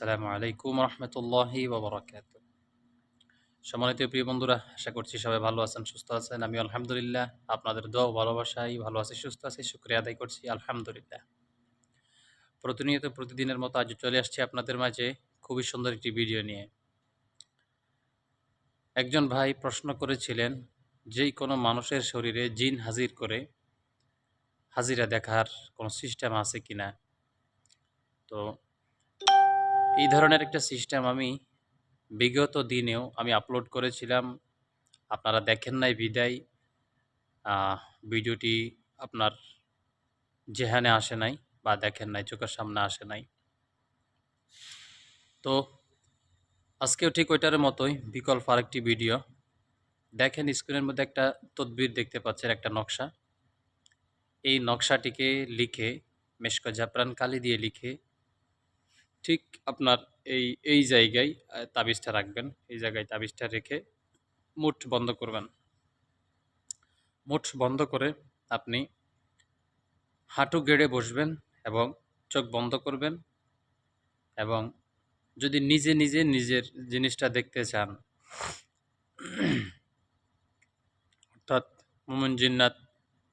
আসসালামু আলাইকুম রহমতুল্লাহি ওবরাকাত সম্মানিত প্রিয় বন্ধুরা, আশা করছি সবাই ভালো আছেন, সুস্থ আছেন। আমি আলহামদুলিল্লাহ আপনাদের দোয়া ভালোবাসাই ভালো আছি, সুস্থ আছি, শুক্রিয়া আদায় করছি, আলহামদুলিল্লাহ। প্রতিনিয়ত প্রতিদিনের মতো আজ চলে আসছি আপনাদের মাঝে খুবই সুন্দর একটি ভিডিও নিয়ে। একজন ভাই প্রশ্ন করেছিলেন, যেই কোনো মানুষের শরীরে জিন হাজির করে, হাজিরা দেখার কোনো সিস্টেম আছে কিনা? তো এই ধরনের একটা সিস্টেম আমি বিগত দিনেও আমি আপলোড করেছিলাম। আপনারা দেখেন নাই বিদায়। ভিডিওটি আপনার যেখানে আসে নাই বা দেখেন নাই, চোখের সামনে আসে নাই। তো আজকেও ঠিক ওইটার মতোই বিকল্প আরেকটি ভিডিও দেখেন স্ক্রিনের মধ্যে একটা তদবির দেখতে পাচ্ছেন, একটা নকশা। এই নকশাটিকে লিখে মেশক জাফরান কালি দিয়ে লিখে ঠিক আপনার এই এই জায়গায় তাবিজটা রাখবেন। এই জায়গায় তাবিজটা রেখে মুঠ বন্ধ করবেন। মুঠ বন্ধ করে আপনি হাঁটু গেড়ে বসবেন এবং চোখ বন্ধ করবেন এবং যদি নিজে নিজে নিজের জিনিসটা দেখতে চান, অর্থাৎ মোমন জিন্নাত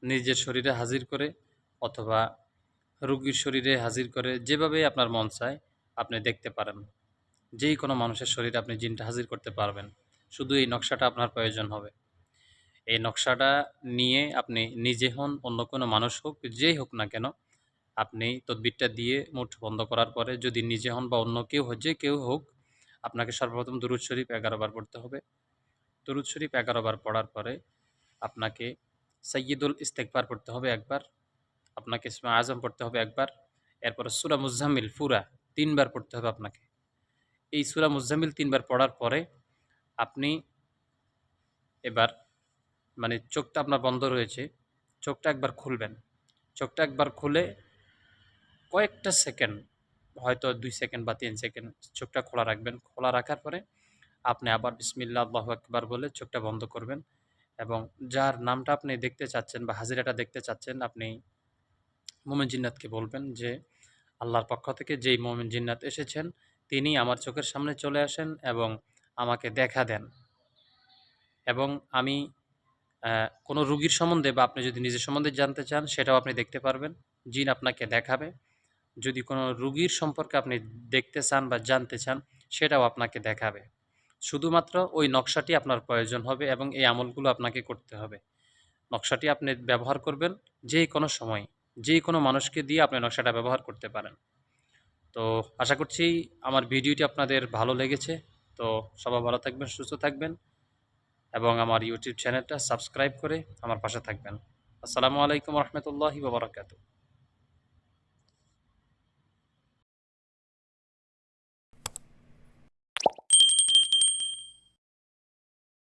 নিজের শরীরে হাজির করে অথবা রুগীর শরীরে হাজির করে যেভাবে আপনার মন চায় আপনি দেখতে পারেন। যেই কোনো মানুষের শরীরে আপনি জিনটা হাজির করতে পারবেন। শুধু এই নকশাটা আপনার প্রয়োজন হবে। এই নকশাটা নিয়ে আপনি নিজে হন, অন্য কোনো মানুষ হোক, যেই হোক না কেন, আপনি তদবিরটা দিয়ে মুঠ বন্ধ করার পরে যদি নিজে হন বা অন্য কেউ যে কেউ হোক, আপনাকে সর্বপ্রথম দুরুদ শরীফ বার পড়তে হবে। দুরুদ শরীফ বার পড়ার পরে আপনাকে সৈয়দুল ইস্তেকবার পড়তে হবে একবার, আপনাকে ইসমা আজম পড়তে হবে একবার, এরপরে সুরা মুজাম্মিল ফুরা তিনবার পড়তে হবে আপনাকে। এই সুরা মুজাম্মিল তিনবার পড়ার পরে আপনি এবার মানে চোখটা আপনার বন্ধ রয়েছে, চোখটা একবার খুলবেন। চোখটা একবার খুলে কয়েকটা সেকেন্ড, হয়তো দুই সেকেন্ড বা তিন সেকেন্ড চোখটা খোলা রাখবেন। খোলা রাখার পরে আপনি আবার বিসমিল্লা আল্লাহ একবার বলে চোখটা বন্ধ করবেন এবং যার নামটা আপনি দেখতে চাচ্ছেন বা হাজিরাটা দেখতে চাচ্ছেন, আপনি মোমেন জিন্নাতকে বলবেন যে আল্লাহর পক্ষ থেকে যেই মোমেন জিন্নাত এসেছেন, তিনি আমার চোখের সামনে চলে আসেন এবং আমাকে দেখা দেন। এবং আমি কোনো রুগীর সম্বন্ধে বা আপনি যদি নিজের সম্বন্ধে জানতে চান, সেটাও আপনি দেখতে পারবেন। জিন আপনাকে দেখাবে। যদি কোনো রুগীর সম্পর্কে আপনি দেখতে চান বা জানতে চান, সেটাও আপনাকে দেখাবে। শুধুমাত্র ওই নকশাটি আপনার প্রয়োজন হবে এবং এই আমলগুলো আপনাকে করতে হবে। নকশাটি আপনি ব্যবহার করবেন যে কোনো সময়। যে কোনো মানুষকে দিয়ে আপনি নকশাটা ব্যবহার করতে পারেন। তো আশা করছি আমার ভিডিওটি আপনাদের ভালো লেগেছে। তো সবাই ভালো থাকবেন, সুস্থ থাকবেন এবং আমার ইউটিউব চ্যানেলটা সাবস্ক্রাইব করে আমার পাশে থাকবেন। আসসালামু আলাইকুম রহমতুল্লাহি বাবরাকাতু